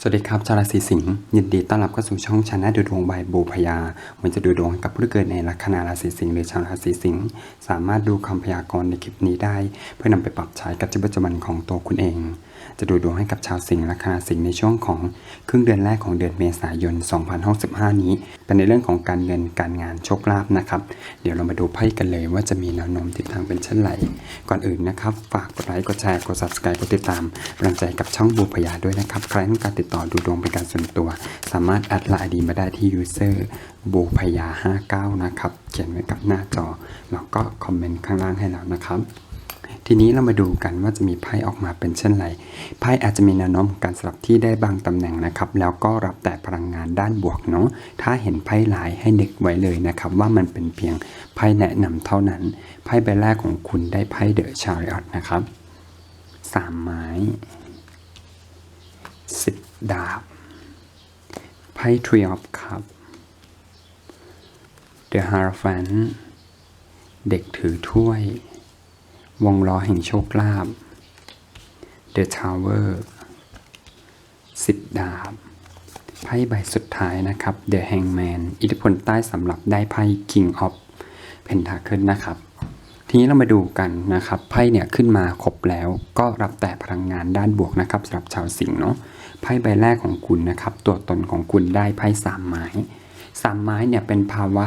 สวัสดีครับชาวราศีสิงห์ยินดีต้อนรับเข้าสู่ช่องชาแนลดูดวงบายบูพยาวันจะดูดวงกับผู้ที่เกิดในลัคนาราศีสิงห์หรือชาวราศีสิงห์สามารถดูคำพยากรณ์ในคลิปนี้ได้ เพื่อนำไปปรับใช้กับชีวิตประจำวันของตัวคุณเอง จะดูดวงให้กับชาวสิงห์ลัคนาสิงห์ในช่วงของครึ่งเดือนแรกของเดือนเมษายน 2065 นี้ เป็นในเรื่องของการเงินการงานโชคลาภนะครับ เดี๋ยวเรามาดูไพ่กันเลยว่าจะมีแนวโน้มทิศทางเป็นเช่นไร ก่อนอื่นนะครับ ฝากกดไลค์กดแชร์กด subscribe กดติดตามกำลังใจกับช่องบูพยาด้วยนะครับ ใครต้องการติดต่อดูดวงเป็นการส่วนตัว สามารถแอดไลน์ดีมาได้ที่ user บูพยา59นะครับ เขียนไว้กับหน้าจอแล้วก็คอมเมนต์ข้างล่างให้แล้วนะครับ ทีนี้เรามาดูกันว่าจะมีไพ่ออกมาเป็นเช่นไร ไพ่อาจจะมีแนวโน้มการสลับที่ได้บางตำแหน่งนะครับ แล้วก็รับแต่พลังงานด้านบวกเนาะ ถ้าเห็นไพ่หลายให้นึกไว้เลยนะครับ ว่ามันเป็นเพียงไพ่แนะนำเท่านั้น ไพ่ใบแรกของคุณได้ไพ่เดอะชาริออตนะครับสามไม้สิบดาบ ไพ่ทรีออฟคัพเดอะฮาร์ฟันเด็กถือถ้วย วงล้อแห่งโชคลาภ The Tower สิบดาบ ไพ่ใบสุดท้ายนะครับ The Hangman อิทธิพลใต้สำหรับได้ไพ่ King of Pentacle นะครับ ทีนี้เรามาดูกันนะครับ ไพ่เนี่ยขึ้นมาครบแล้วก็รับแต่พลังงานด้านบวกนะครับสำหรับชาวสิงห์เนาะ ไพ่ใบแรกของคุณนะครับ ตัวตนของคุณได้ไพ่สามไม้สามไม้เนี่ยเป็นภาวะ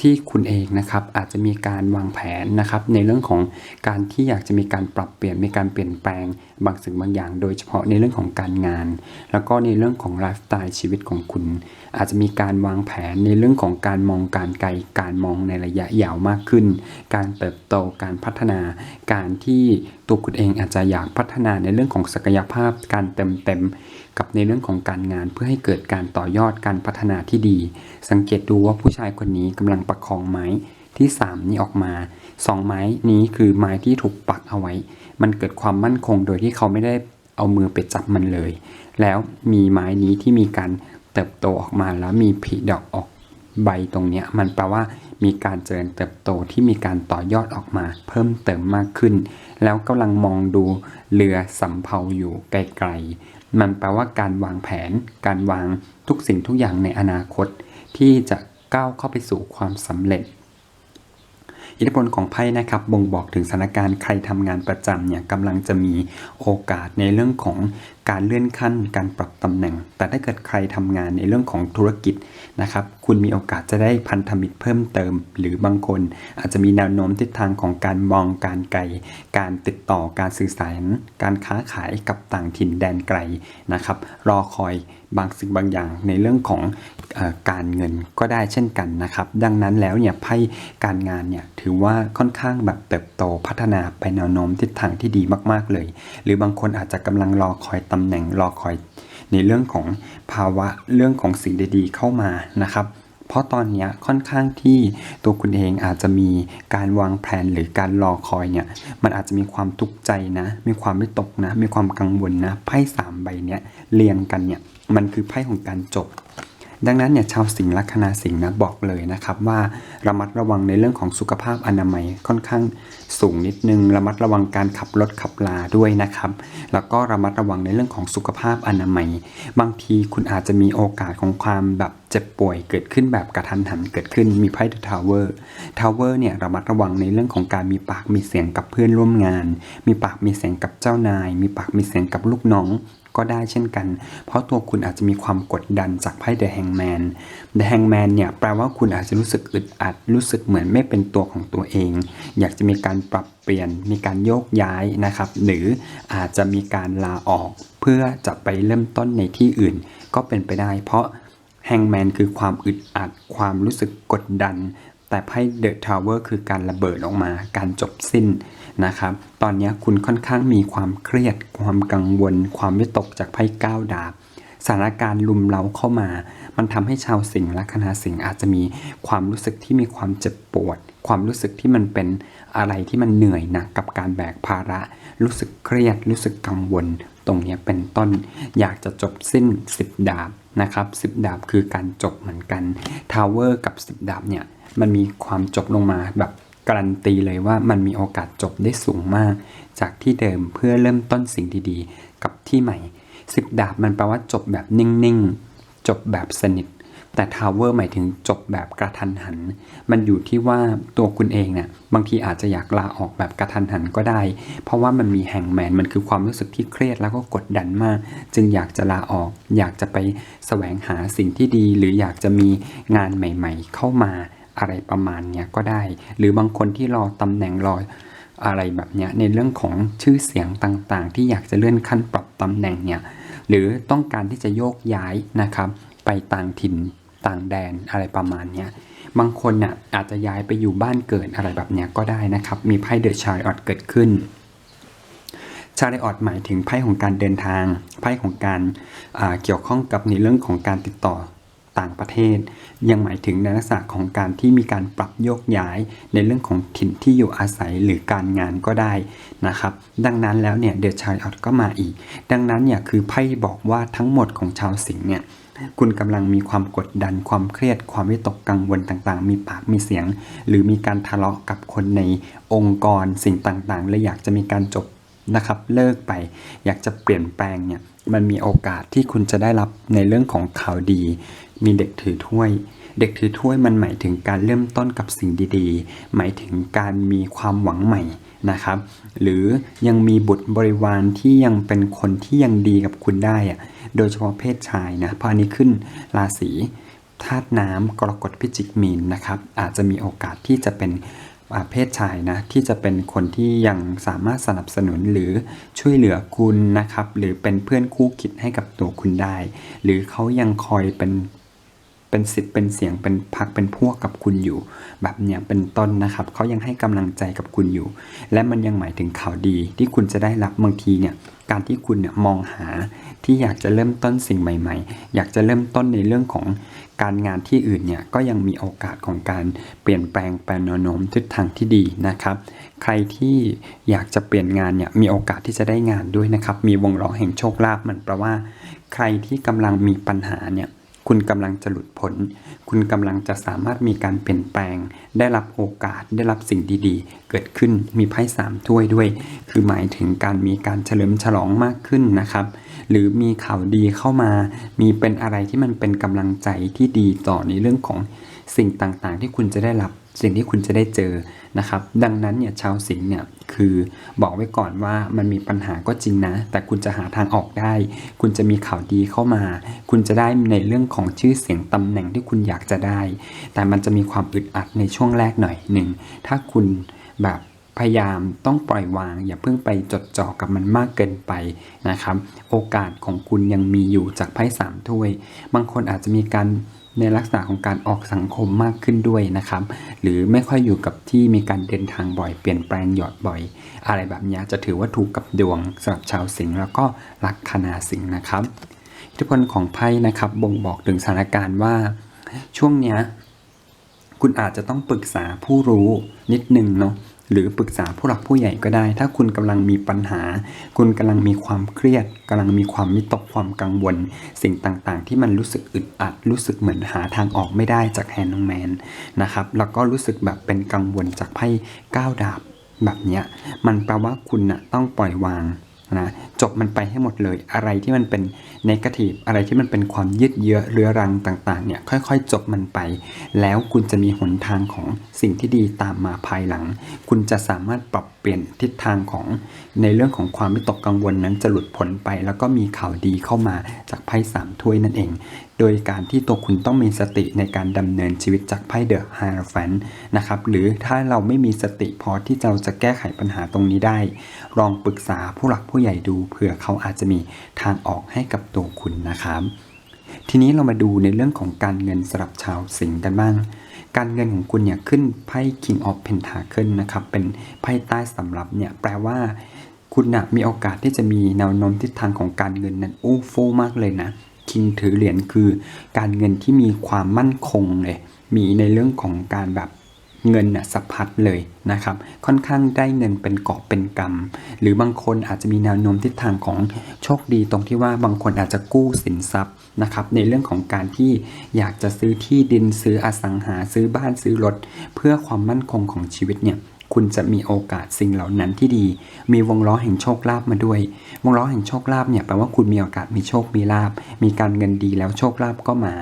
ที่คุณเองนะครับอาจจะมีการวางแผนนะครับในเรื่องของการที่อยากจะมีการปรับเปลี่ยนมีการเปลี่ยนแปลงบางสิ่งบางอย่าง โดยเฉพาะในเรื่องของการงาน แล้วก็ในเรื่องของไลฟ์สไตล์ชีวิตของคุณ อาจจะมีการวางแผนในเรื่องของการมองการไกลการมองในระยะยาวมากขึ้น การเติบโตการพัฒนาการที่ ตัวคุณเองอาจจะอยากพัฒนาในเรื่องของศักยภาพการเต็มๆกับในเรื่องของการงานเพื่อให้เกิดการต่อยอดการพัฒนาที่ดี สังเกตดูว่าผู้ชายคนนี้กำลังประคองไม้ที่ 3 นี้ออกมาสองไม้นี้คือไม้ที่ถูกปักเอาไว้ มันเกิดความมั่นคงโดยที่เขาไม่ได้เอามือไปจับมันเลย แล้วมีไม้นี้ที่มีการเติบโตออกมาแล้วมีผลิดอกออกใบตรงนี้มันแปลว่า มีการเจริญเติบโตที่มีการต่อยอดออกมา เพิ่มเติมมากขึ้น แล้วกำลังมองดูเรือสำเภาอยู่ไกลๆ มันแปลว่าการวางแผน การวางทุกสิ่งทุกอย่างในอนาคต ที่จะก้าวเข้าไปสู่ความสำเร็จ อิทธิพลของไพ่นะครับบ่งบอกถึงสถานการณ์ใครทำงานประจำเนี่ยกำลังจะมีโอกาสในเรื่องของการเลื่อนขั้น การปรับตำแหน่ง แต่ถ้าเกิดใครทำงานในเรื่องของธุรกิจนะครับ คุณมีโอกาสจะได้พันธมิตรเพิ่มเติม หรือบางคนอาจจะมีแนวโน้มทิศทางของการมองการไกล การติดต่อการสื่อสาร การค้าขายกับต่างถิ่นแดนไกลนะครับ รอคอยบางสิ่งบางอย่างในเรื่องของอการเงินก็ได้เช่นกันนะครับ ดังนั้นแล้วเนี่ยไพ่การงานเนี่ยถือว่าค่อนข้างแบบเติบโตพัฒนาไปแนวโน้มทิศทางที่ดีมากๆเลย หรือบางคนอาจจะกำลังรอคอยตำแหน่งรอคอย ในเรื่องของภาวะเรื่องของสิ่งดีๆเข้ามานะครับ เพราะตอนนี้ค่อนข้างที่ตัวคุณเองอาจจะมีการวางแผนหรือการรอคอยเนี่ยมันอาจจะมีความทุกข์ใจนะ มีความไม่ตกนะ มีความกังวลนะไพ่สามใบเนี้ยเรียงกันเนี่ยมันคือไพ่ของการจบ ดังนั้นเนี่ยชาวสิงห์ลัคนาสิงห์นะบอกเลยนะครับว่าระมัดระวังในเรื่องของสุขภาพอนามัยค่อนข้างสูงนิดนึง ระมัดระวังการขับรถขับลาด้วยนะครับแล้วก็ระมัดระวังในเรื่องของสุขภาพอนามัย บางทีคุณอาจจะมีโอกาสของความแบบเจ็บป่วยเกิดขึ้นแบบกระทันหันเกิดขึ้นมีไพ่เดอะทาวเวอร์ทาวเวอร์เนี่ยระมัดระวังในเรื่องของการมีปากมีเสียงกับเพื่อนร่วมงาน มีปากมีเสียงกับเจ้านาย มีปากมีเสียงกับลูกน้อง ก็ได้เช่นกัน เพราะตัวคุณอาจจะมีความกดดันจากไพ่ The Hangman The Hangman เนี่ยแปลว่าคุณอาจจะรู้สึกอึดอัด รู้สึกเหมือนไม่เป็นตัวของตัวเอง อยากจะมีการปรับเปลี่ยน มีการโยกย้ายนะครับ หรืออาจจะมีการลาออก เพื่อจะไปเริ่มต้นในที่อื่น ก็เป็นไปได้ เพราะ Hangman คือความอึดอัด ความรู้สึกกดดัน แต่ไพ่ The Tower คือการระเบิดออกมา การจบสิ้น นะครับ ตอนนี้คุณค่อนข้างมีความเครียด ความกังวล ความวิตกจากไพ่ก้าวดาบสถานการณ์ลุมเล้าเข้ามา มันทำให้ชาวสิงห์และคณะสิงห์อาจจะมีความรู้สึกที่มีความเจ็บปวด ความรู้สึกที่มันเป็นอะไรที่มันเหนื่อยหนักกับการแบกภาระ รู้สึกเครียด รู้สึกกังวล ตรงนี้เป็นต้น อยากจะจบสิ้น 10 ดาบนะครับ10 ดาบคือการจบเหมือนกันทาวเวอร์กับ 10 ดาบเนี่ย มันมีความจบลงมาแบบ การันตีเลยว่ามันมีโอกาสจบได้สูงมาก จากที่เดิมเพื่อเริ่มต้นสิ่งดีๆ กับที่ใหม่สิบดาบมันแปลว่าจบแบบนิ่งๆ จบแบบสนิท แต่ทาวเวอร์หมายถึงจบแบบกระทันหัน มันอยู่ที่ว่าตัวคุณเองเนี่ยบางทีอาจจะอยากลาออกแบบกระทันหันก็ได้ เพราะว่ามันมีแห่งแมนมันคือความรู้สึกที่เครียดแล้วก็กดดันมาก จึงอยากจะลาออก อยากจะไปแสวงหาสิ่งที่ดี หรืออยากจะมีงานใหม่ ๆ เข้ามา อะไรประมาณเนี้ยก็ได้ หรือบางคนที่รอตำแหน่งรออะไรแบบเนี้ยในเรื่องของชื่อเสียงต่างๆ ที่อยากจะเลื่อนขั้นปรับตำแหน่งเนี่ยหรือต้องการที่จะโยกย้ายนะครับ ไปต่างถิ่นต่างแดนอะไรประมาณเนี้ยบางคนน่ะอาจจะย้ายไปอยู่บ้านเกิดอะไรแบบเนี้ยก็ได้นะครับ มีไพ่เดอะชายออดเกิดขึ้นชาริออดหมายถึงไพ่ของการเดินทาง ไพ่ของการเกี่ยวข้องกับในเรื่องของการติดต่อ ต่างประเทศ ยังหมายถึงในลักษณะของการที่มีการปรับโยกย้ายในเรื่องของถิ่นที่อยู่อาศัยหรือการงานก็ได้นะครับ ดังนั้นแล้วเนี่ยเดอะชายออดก็มาอีก ดังนั้นเนี่ยคือไพ่บอกว่าทั้งหมดของชาวสิงห์เนี่ยคุณกำลังมีความกดดันความเครียด ความวิตกกังวลต่างๆ มีปากมีเสียง หรือมีการทะเลาะกับคนในองค์กรสิ่งต่างๆ และอยากจะมีการจบ นะครับเลิกไปอยากจะเปลี่ยนแปลงเนี่ยมันมีโอกาสที่คุณจะได้รับในเรื่องของข่าวดี มีเด็กถือถ้วย เด็กถือถ้วยมันหมายถึงการเริ่มต้นกับสิ่งดีๆ หมายถึงการมีความหวังใหม่นะครับ หรือยังมีบุตรบริวารที่ยังเป็นคนที่ยังดีกับคุณได้อะโดยเฉพาะเพศชายนะเพราะอันนี้ขึ้นราศีธาตุน้ำกรกฎพิจิกมีนนะครับอาจจะมีโอกาสที่จะเป็น เพศชายนะที่จะเป็นคนที่ยังสามารถสนับสนุนหรือช่วยเหลือคุณนะครับ หรือเป็นเพื่อนคู่คิดให้กับตัวคุณได้ หรือเขายังคอยเป็นเป็นสิทธิ์เป็นเสียงเป็นพักเป็นพวกกับคุณอยู่ แบบเนี้ยเป็นต้นนะครับเขายังให้กำลังใจกับคุณอยู่ และมันยังหมายถึงข่าวดีที่คุณจะได้รับบางทีเนี่ยการที่คุณเนี่ยมองหาที่อยากจะเริ่มต้นสิ่งใหม่ ๆ อยากจะเริ่มต้นในเรื่องของ การงานที่อื่นเนี่ยก็ยังมีโอกาสของการเปลี่ยนแปลงแปลนโน้มทิศทางที่ดีนะครับ ใครที่อยากจะเปลี่ยนงานเนี่ยมีโอกาสที่จะได้งานด้วยนะครับ มีวงล้อแห่งโชคลาภมันแปลว่า ใครที่กำลังมีปัญหาเนี่ยคุณกำลังจะหลุดพ้นคุณกำลังจะสามารถมีการเปลี่ยนแปลง ได้รับโอกาสได้รับสิ่งดีๆ เกิดขึ้นมีไพ่สามถ้วยด้วย คือหมายถึงการมีการเฉลิมฉลองมากขึ้นนะครับ หรือมีข่าวดีเข้ามา มีเป็นอะไรที่มันเป็นกำลังใจที่ดีต่อในเรื่องของสิ่งต่างๆ ที่คุณจะได้รับสิ่งที่คุณจะได้เจอนะครับ ดังนั้นเนี่ยชาวสิงห์เนี่ยคือบอกไว้ก่อนว่ามันมีปัญหาก็จริงนะ แต่คุณจะหาทางออกได้ คุณจะมีข่าวดีเข้ามา คุณจะได้ในเรื่องของชื่อเสียงตำแหน่งที่คุณอยากจะได้ แต่มันจะมีความอึดอัดในช่วงแรกหน่อยหนึ่งถ้าคุณแบบ พยายามต้องปล่อยวาง อย่าเพิ่งไปจดจ่อกับมันมากเกินไปนะครับ โอกาสของคุณยังมีอยู่จากไพ่สามถ้วย บางคนอาจจะมีการในลักษณะของการออกสังคมมากขึ้นด้วยนะครับ หรือไม่ค่อยอยู่กับที่มีการเดินทางบ่อยเปลี่ยนแปลงหยอดบ่อย อะไรแบบนี้จะถือว่าถูกกับดวงสำหรับชาวสิงห์แล้วก็ลัคนาสิงห์นะครับอิทธิพลของไพ่นะครับบ่งบอกถึงสถานการณ์ว่า ช่วงเนี้ยคุณอาจจะต้องปรึกษาผู้รู้นิดนึงเนาะ หรือปรึกษาผู้หลักผู้ใหญ่ก็ได้ ถ้าคุณกำลังมีปัญหา คุณกำลังมีความเครียดกำลังมีความมิตกความกังวล สิ่งต่างๆ ที่มันรู้สึกอึดอัด รู้สึกเหมือนหาทางออกไม่ได้จากแฮนด์แมนนะครับแล้วก็รู้สึกแบบเป็นกังวลจากไพ่ก้าวดาบแบบเนี้ยมันแปลว่าคุณนะต้องปล่อยวาง นะจบมันไปให้หมดเลยอะไรที่มันเป็นนกาทีฟอะไรที่มันเป็นความยืดเยื้อเรื้อรังต่างๆเนี่ยค่อยๆ จบมันไป แล้วคุณจะมีหนทางของสิ่งที่ดีตามมาภายหลัง คุณจะสามารถปรับเปลี่ยนทิศทางของในเรื่องของความวิตกกังวลนั้นจะหลุดพ้นไป แล้วก็มีข่าวดีเข้ามาจากไพ่สามถ้วยนั่นเอง โดยการที่ตัวคุณต้องมีสติในการดำเนินชีวิตจากไพ่เดอะไฮร์แฟนนะครับหรือถ้าเราไม่มีสติพอที่เราจะแก้ไขปัญหาตรงนี้ได้ ลองปรึกษาผู้หลักผู้ใหญ่ดูเผื่อเขาอาจจะมีทางออกให้กับตัวคุณนะครับทีนี้เรามาดูในเรื่องของการเงินสำหรับชาวสิงห์กันบ้าง การเงินของคุณเนี่ยขึ้นไพ่ King of Pentacle นะครับ เป็นไพ่ใต้สำรับเนี่ยแปลว่า คุณนะมีโอกาสที่จะมีแนวโน้มทิศทางของการเงินนั้นอู้ฟู่มากเลยนะ คิงถือเหรียญคือ การเงินที่มีความมั่นคงเลย มีในเรื่องของการแบบเงินน่ะสะพัดเลยนะครับ ค่อนข้างได้เงินเป็นเกาะเป็นกำหรือบางคนอาจจะมีแนวโน้มทิศทางของโชคดีตรงที่ว่าบางคนอาจจะกู้สินทรัพย์นะครับ ในเรื่องของการที่อยากจะซื้อที่ดินซื้ออสังหาซื้อบ้านซื้อรถ เพื่อความมั่นคงของชีวิตเนี่ย คุณจะมีโอกาสสิ่งเหล่านั้นที่ดี มีวงล้อแห่งโชคลาภมาด้วย วงล้อแห่งโชคลาภเนี่ยแปลว่าคุณมีโอกาสมีโชคมีลาภมีการเงินดีแล้วโชคลาภก็มา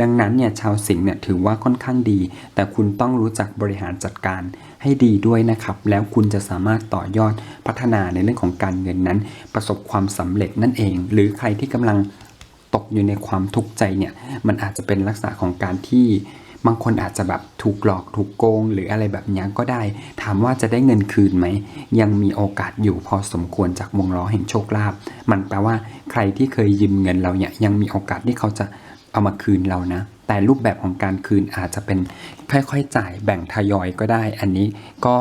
ดังนั้นเนี่ยชาวสิงห์เนี่ยถือว่าค่อนข้างดี แต่คุณต้องรู้จักบริหารจัดการให้ดีด้วยนะครับ แล้วคุณจะสามารถต่อยอดพัฒนาในเรื่องของการเงินนั้น ประสบความสำเร็จนั่นเอง หรือใครที่กำลังตกอยู่ในความทุกข์ใจเนี่ยมันอาจจะเป็นลักษณะของการที่ บางคนอาจจะแบบถูกหลอกถูกโกง หรืออะไรแบบนี้ก็ได้ ถามว่าจะได้เงินคืนไหม ยังมีโอกาสอยู่พอสมควรจากวงล้อแห่งโชคลาภมันแปลว่าใครที่เคยยืมเงินเราเนี่ยยังมีโอกาสที่เขาจะเอามาคืนเรานะ แต่รูปแบบของการคืนอาจจะเป็นค่อยๆจ่ายแบ่งทยอยก็ได้ อันนี้ก็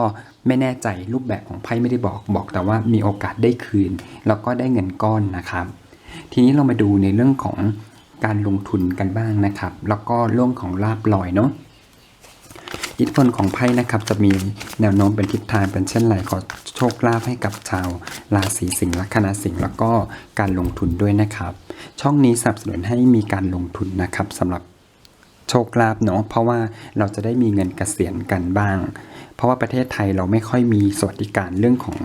ไม่แน่ใจรูปแบบของไพ่ไม่ได้บอกบอกแต่ว่ามีโอกาสได้คืน แล้วก็ได้เงินก้อนนะครับ ทีนี้เรามาดูในเรื่องของ การลงทุนกันบ้างนะครับ แล้วก็เรื่องของลาบลอยเนาะอิทธิพลของไพ่นะครับจะมีแนวโน้มเป็นทิศทางเป็นเช่นไรขอโชคลาภให้กับชาวราศีสิงห์ลัคนาสิงห์แล้วก็การลงทุนด้วยนะครับ ช่องนี้สนับสนุนให้มีการลงทุนนะครับสำหรับโชคลาภเนาะเพราะว่าเราจะได้มีเงินเกษียณกันบ้าง เพราะว่าประเทศไทยเราไม่ค่อยมีสวัสดิการเรื่องของ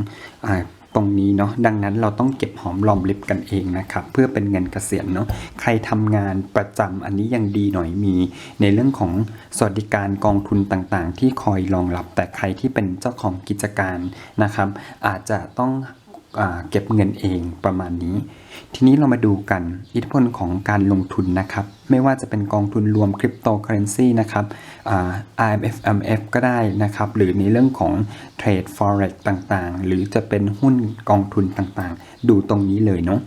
อ ตรงนี้เนาะดังนั้นเราต้องเก็บหอมรอมริบกันเองนะครับเพื่อเป็นเงินเกษียณเนาะใครทำงานประจำอันนี้ยังดีหน่อยมี ในเรื่องของสวัสดิการกองทุนต่างๆ ที่คอยรองรับ แต่ใครที่เป็นเจ้าของกิจการนะครับ อาจจะต้องเก็บเงินเองประมาณนี้ ทีนี้เรามาดูกันอิทธิพลของการลงทุนนะครับ ไม่ว่าจะเป็นกองทุนรวมคริปโตเคอเรนซีนะครับ IMF MF ก็ได้นะครับ หรือในเรื่องของเทรด forex ต่างๆ หรือจะเป็นหุ้นกองทุนต่างๆ ดูตรงนี้เลยเนาะ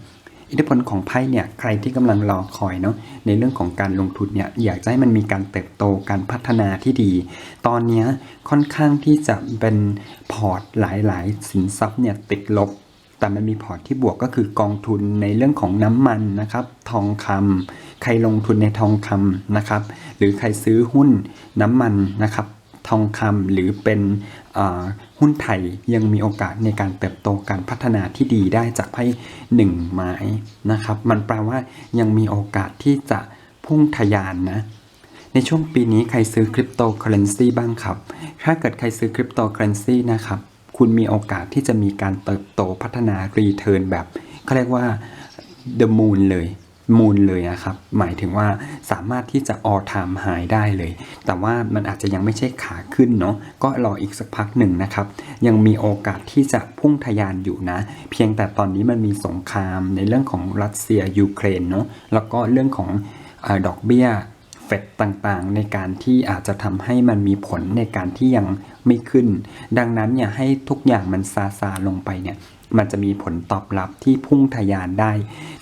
อิทธิพลของไพ่เนี่ยใครที่กำลังรอคอยเนาะในเรื่องของการลงทุนเนี่ยอยากจะให้มันมีการเติบโตการพัฒนาที่ดี ตอนนี้ค่อนข้างที่จะเป็นพอร์ตหลายๆ สินทรัพย์เนี่ยติดลบ แต่มันมีพอร์ตที่บวกก็คือกองทุนในเรื่องของน้ำมันนะครับ ทองคำ ใครลงทุนในทองคำนะครับ หรือใครซื้อหุ้นน้ำมันนะครับ ทองคำหรือเป็นหุ้นไทยยังมีโอกาสในการเติบโตการพัฒนาที่ดีได้จากไพ่หนึ่งไม้นะครับ มันแปลว่ายังมีโอกาสที่จะพุ่งทะยานนะในช่วงปีนี้ใครซื้อคริปโตเคอเรนซีบ้างครับ ถ้าเกิดใครซื้อคริปโตเคอเรนซีนะครับ คุณมีโอกาสที่จะมีการเติบโตพัฒนารีเทิร์นแบบเขาเรียกว่า the moon เลย มูลเลยนะครับ หมายถึงว่าสามารถที่จะ all time high ได้เลย แต่ว่ามันอาจจะยังไม่ใช่ขาขึ้นเนาะก็รออีกสักพักหนึ่งนะครับ ยังมีโอกาสที่จะพุ่งทะยานอยู่นะ เพียงแต่ตอนนี้มันมีสงครามในเรื่องของรัสเซียยูเครนเนาะแล้วก็เรื่องของอดอกเบี้ยเฟดต่างๆ ในการที่อาจจะทำให้มันมีผลในการที่ยังไม่ขึ้น ดังนั้นอย่าให้ทุกอย่างมันซาซาลงไปเนี่ย มันจะมีผลตอบรับที่พุ่งทะยานได้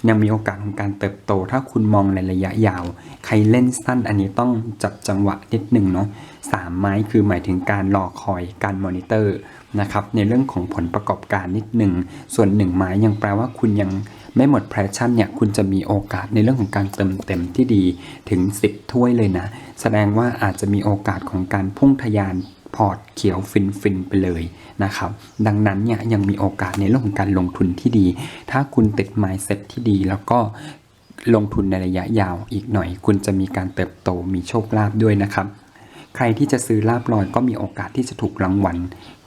ยังมีโอกาสของการเติบโต ถ้าคุณมองในระยะยาว ใครเล่นสั้นอันนี้ต้องจับจังหวะนิดหนึ่งเนาะสามไม้คือหมายถึงการรอคอยการมอนิเตอร์นะครับในเรื่องของผลประกอบการนิดหนึ่ง ส่วนหนึ่งไม้ยังแปลว่าคุณยังไม่หมดแพชชั่นเนี่ยคุณจะมีโอกาสในเรื่องของการเติมเต็มที่ดีถึง 10 ถ้วยเลยนะ แสดงว่าอาจจะมีโอกาสของการพุ่งทะยาน พอร์ตเขียวฟินฟินๆไปเลยนะครับ ดังนั้นเนี่ยยังมีโอกาสในเรื่องของการลงทุนที่ดี ถ้าคุณติด mindset ที่ดี แล้วก็ลงทุนในระยะยาวอีกหน่อย คุณจะมีการเติบโตมีโชคลาภด้วยนะครับ ใครที่จะซื้อลาบลอยก็มีโอกาสที่จะถูกรางวัล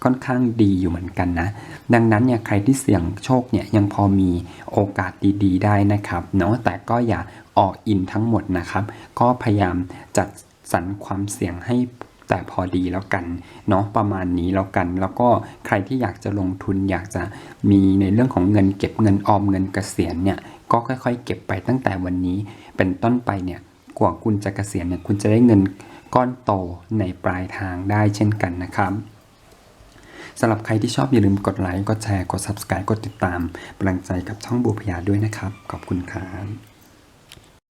ค่อนข้างดีอยู่เหมือนกันนะ ดังนั้นเนี่ยใครที่เสี่ยงโชคเนี่ยยังพอมีโอกาสดีๆ ได้นะครับเนาะแต่ก็อย่าออกอินทั้งหมดนะครับ ก็พยายามจัดสรรความเสี่ยงให้ แต่พอดีแล้วกันเนาะประมาณนี้แล้วกัน แล้วก็ใครที่อยากจะลงทุนอยากจะมีในเรื่องของเงินเก็บเงินออมเงินเกษียณเนี่ยก็ค่อยๆ เก็บไปตั้งแต่วันนี้เป็นต้นไปเนี่ยกว่าคุณจะเกษียณเนี่ยคุณจะได้เงินก้อนโตในปลายทางได้เช่นกันนะครับสำหรับใครที่ชอบอย่าลืมกดไลค์กดแชร์กด subscribe กดติดตามเป็นกำลังใจกับช่องบูพยาด้วยนะครับ ขอบคุณครับ